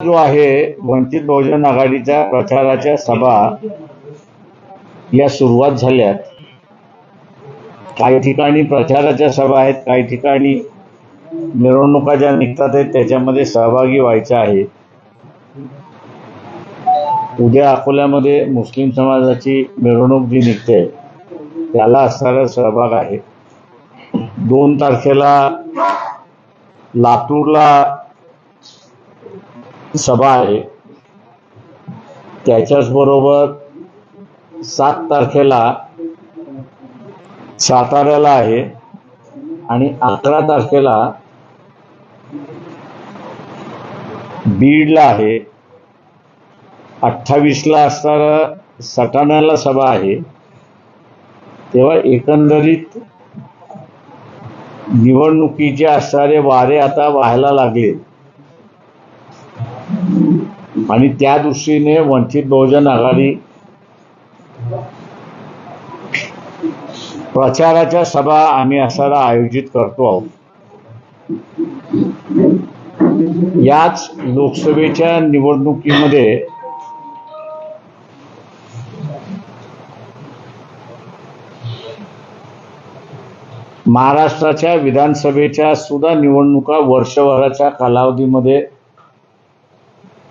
जो आहे वंचित बहुजन आघाडीच्या प्रचाराच्या सभा या सुरुवात झाल्यात. काही ठिकाणी प्रचाराच्या सभा आहेत काही ठिकाणी मिरवणुका ज्या निघतात आहेत त्याच्यामध्ये सहभागी व्हायचं आहे. उद्या अकोल्यामध्ये मुस्लिम समाजाची मिरवणूक जी निघते त्याला असणारा सहभाग आहे. दोन तारखेला लातूरला सभा आहे. त्याच्याच बरोबर सात तारखेला साताऱ्याला आहे आणि अकरा तारखेला बीडला आहे. अठ्ठावीसला असणारा सटाण्याला सभा आहे. तेव्हा एकंदरीत निवडणुकीचे असणारे वारे आता व्हायला लागले. आणि त्या दृष्टीने वंचित बहुजन आघाडी प्रचाराच्या सभा आम्ही असायला आयोजित करतो आहोत. याच लोकसभेच्या निवडणुकीमध्ये महाराष्ट्राच्या विधानसभेच्या सुद्धा निवडणुका वर्षभराच्या कालावधीमध्ये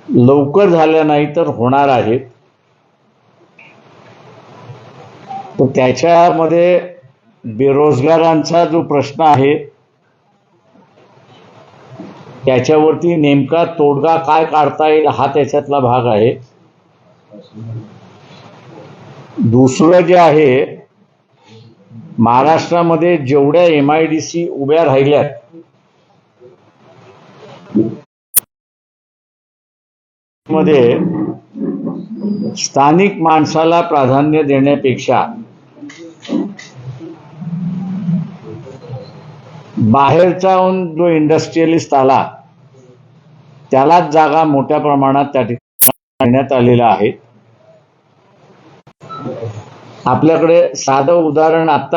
लवकर झाल्या नाही तर होणार आहेत तर त्याच्यामध्ये बेरोजगारांचा जो प्रश्न आहे त्याच्यावरती नेमका तोडगा काय काढता येईल हा त्याच्यातला भाग आहे. दुसरं जे आहे महाराष्ट्रामध्ये जेवढ्या एम आय डी सी उभ्या राहिल्यात मध्ये स्थानिक माणसाला प्राधान्य देण्यापेक्षा बाहेरचा जो इंडस्ट्रियलिस्ट आला त्यालाच जागा मोठ्या प्रमाणात त्या ठिकाणी देण्यात आलेल्या आहेत आपल्याकडे साधं उदाहरण आता